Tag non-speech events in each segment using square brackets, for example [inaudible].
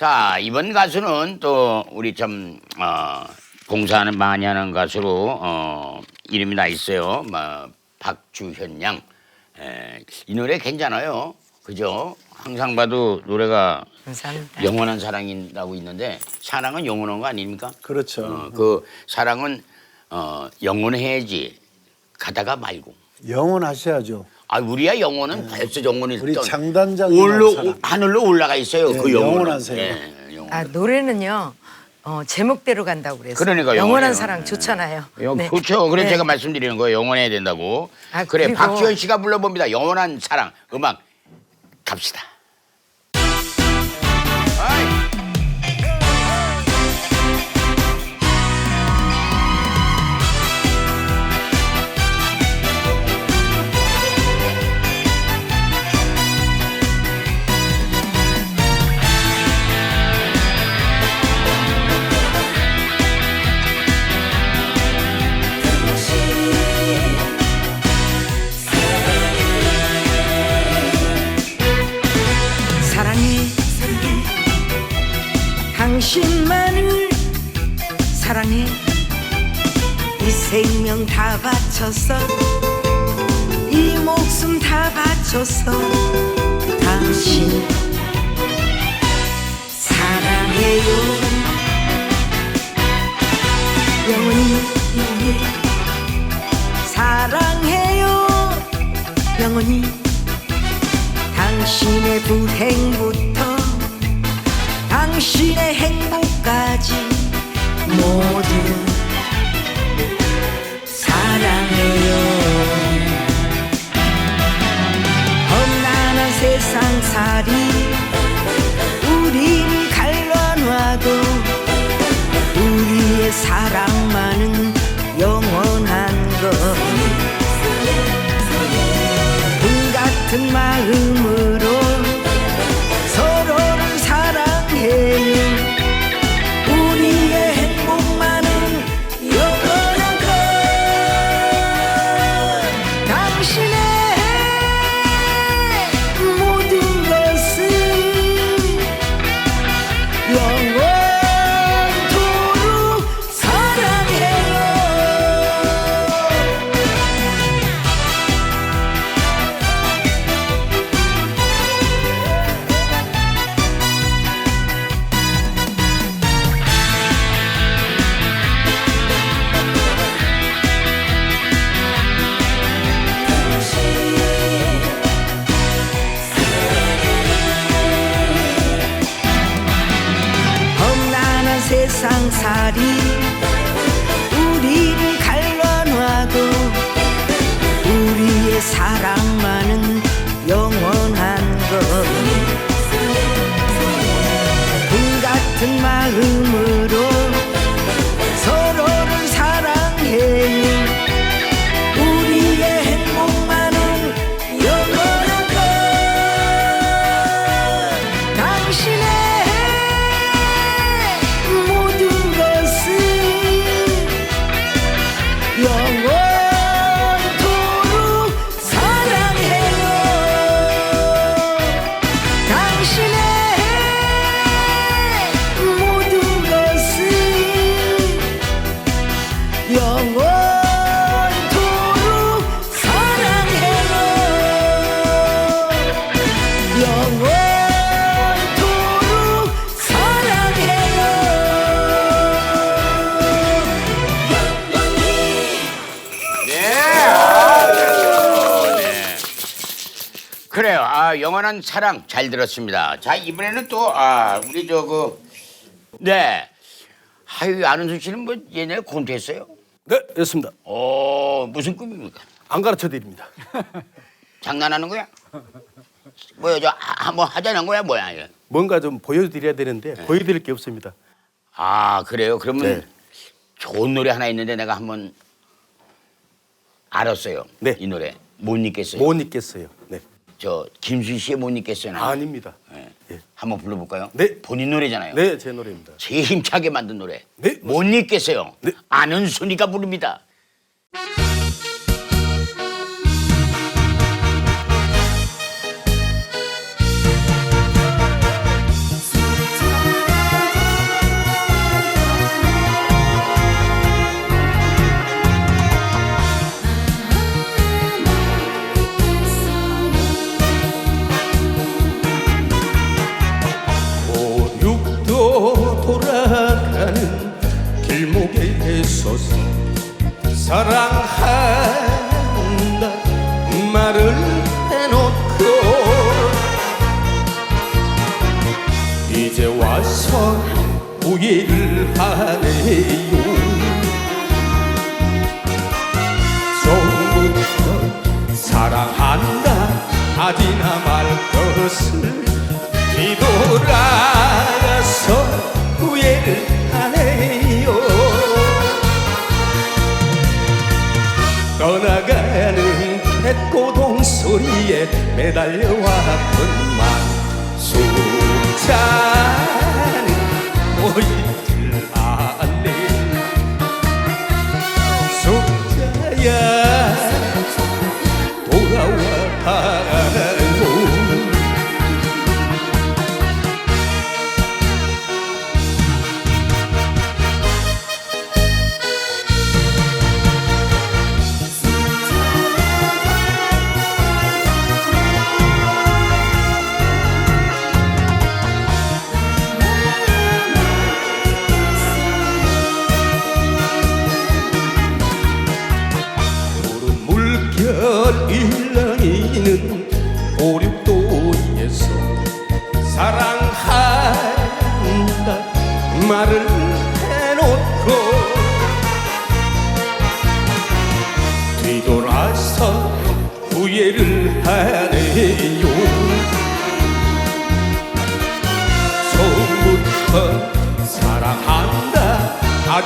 자 이번 가수는 또 우리 좀 어, 봉사하는 많이 하는 가수로 어, 이름이 나 있어요. 뭐, 박주현 양. 에, 이 노래 괜찮아요. 그죠? 항상 봐도 노래가 감사합니다. 영원한 사랑이라고 있는데 사랑은 영원한 거 아닙니까? 그렇죠. 어, 그 사랑은 어, 영원해야지 가다가 말고. 영원하셔야죠. 아 우리야 영혼은 벌써 영혼이 우리 떠- 장단장님 올로 사랑. 하늘로 올라가 있어요. 예, 그 영혼은. 영원하세요. 예, 영혼. 아 노래는요 어, 제목대로 간다고 그래서 그러니까 영원한 영원해요. 사랑 좋잖아요. 영- 네. 그렇죠. 그래 서 네. 제가 말씀드리는 거예요. 영원해야 된다고. 아, 그래 그리고- 박지현 씨가 불러봅니다. 영원한 사랑 음악 갑시다. 바쳤어. 이 목숨 다 바쳤어. 당신 사랑해요. 영원히 사랑해요. 영원히 당신의 불행부터 당신의 행복까지 모두 사랑만은 영원한 것. 금 같은 마음으 세상살이 우리를 아, 영원한 사랑 잘 들었습니다. 자, 이번에는 또, 아, 우리 저, 그, 네. 아유, 안은수 씨는 뭐 옛날에 콘테했어요? 네, 됐습니다. 어, 무슨 꿈입니까? 안 가르쳐 드립니다. [laughs] 장난하는 거야? 뭐야, 저, 하- 한번 하자는 거야, 뭐야, 이거? 뭔가 좀 보여드려야 되는데 보여드릴 게 없습니다. 아, 그래요? 그러면 네. 좋은 노래 하나 있는데 내가 한번 알았어요. 네. 이 노래. 못 잊겠어요. 못 잊겠어요. 네. 저, 김수희 씨의 못 잊겠어요. 나는. 아닙니다. 네. 예. 한번 불러볼까요? 네. 본인 노래잖아요. 네, 제 노래입니다. 제일 힘차게 만든 노래. 네, 못 잊겠어요. 네. 아는 순이가 부릅니다. 소리에 매달려 왔건만. 숫자는 보이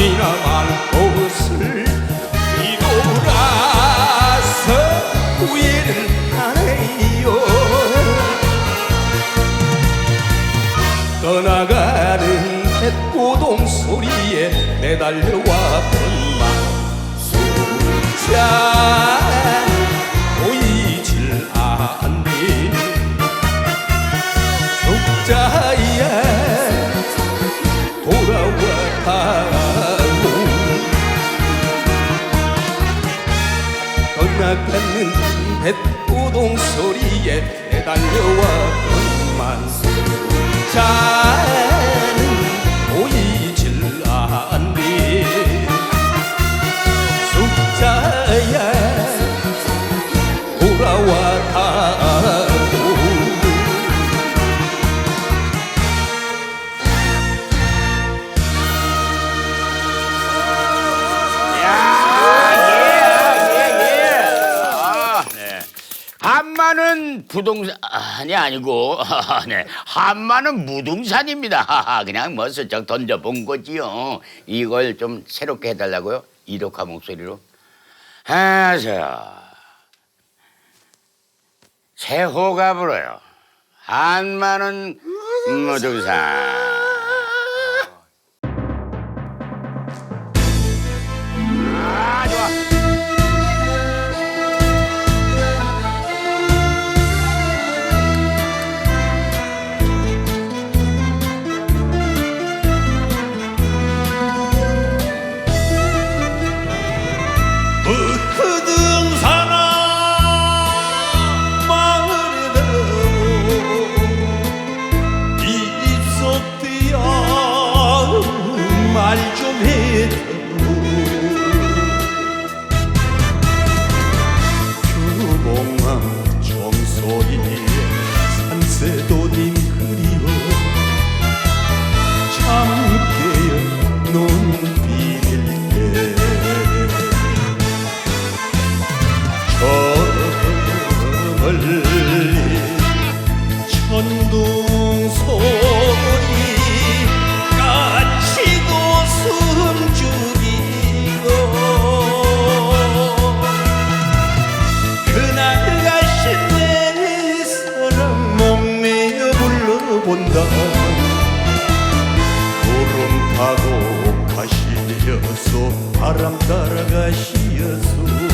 지나 말 것을 뒤돌아서 후회를 하네요. 떠나가는 햇고동 소리에 매달려왔건만 숫자 떠나가는 뱃고동 소리에 매달려왔건만. 숫자 한마는 부동산이 아니고 [laughs] 네. 한마는 무등산입니다. [laughs] 그냥 뭐 슬쩍 던져본 거지요. 이걸 좀 새롭게 해달라고요? 이덕화 목소리로. 해서 세호가 불어요. 한마는 무등산. 불러본다 구름 타고 가시어서 바람 따라 가시어서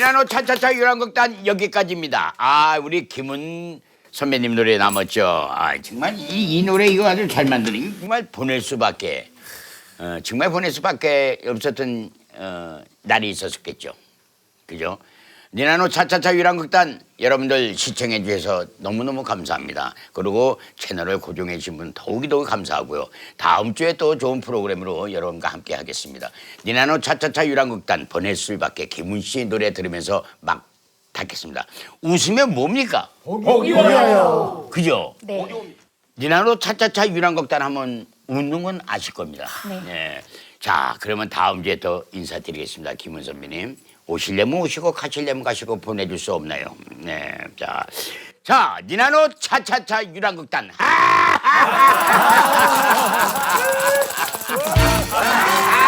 미나노 차차차 유랑극단 여기까지입니다. 아, 우리 김은 선배님 노래 남았죠. 아, 정말 이, 이 노래 이거 아주 잘 만드는 정말 보낼 수밖에 어, 정말 보낼 수밖에 없었던 어, 날이 있었겠죠. 그죠? 니나노 차차차 유랑극단 여러분들 시청해 주셔서 너무너무 감사합니다. 그리고 채널을 고정해 주신 분 더욱이더욱 감사하고요. 다음 주에 또 좋은 프로그램으로 여러분과 함께 하겠습니다. 니나노 차차차 유랑극단 보낼 수밖에 김훈 씨 노래 들으면서 막 닫겠습니다. 웃으면 뭡니까? 복이요. 그죠? 네. 니나노 차차차 유랑극단 하면 웃는 건 아실 겁니다. 네. 자, 그러면 다음 주에 또 인사드리겠습니다. 김은 선배님. 오실려면 오시고 가실려면 가시고 보내줄 수 없나요? 네. 자, 자, 니나노 차차차 유랑극단. 그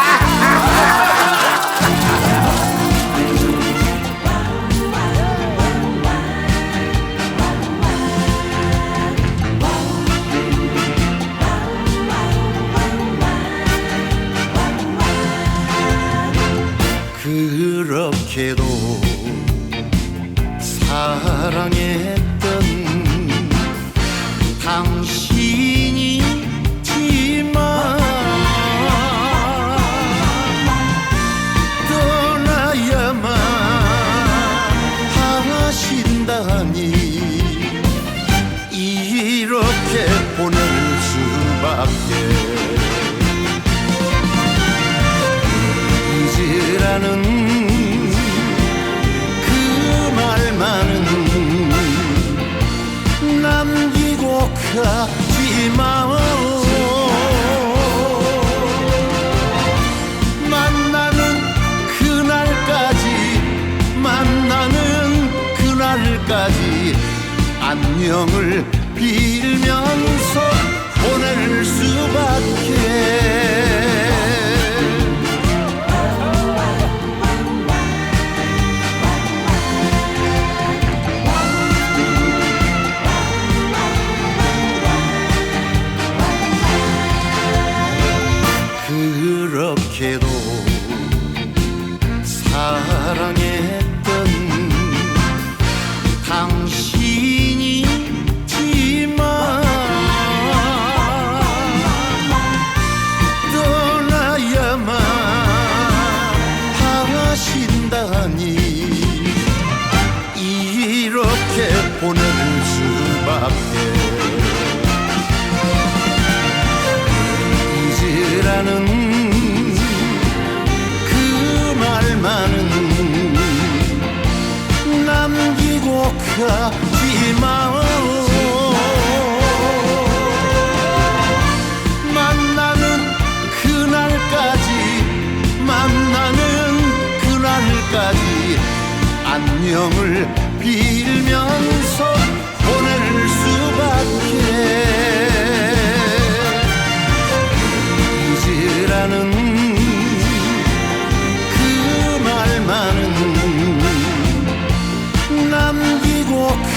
가지 마오 만나는 그날까지 만나는 그날까지 안녕을 빌 행복하지 마오 만나는 그날까지 만나는 그날까지 안녕을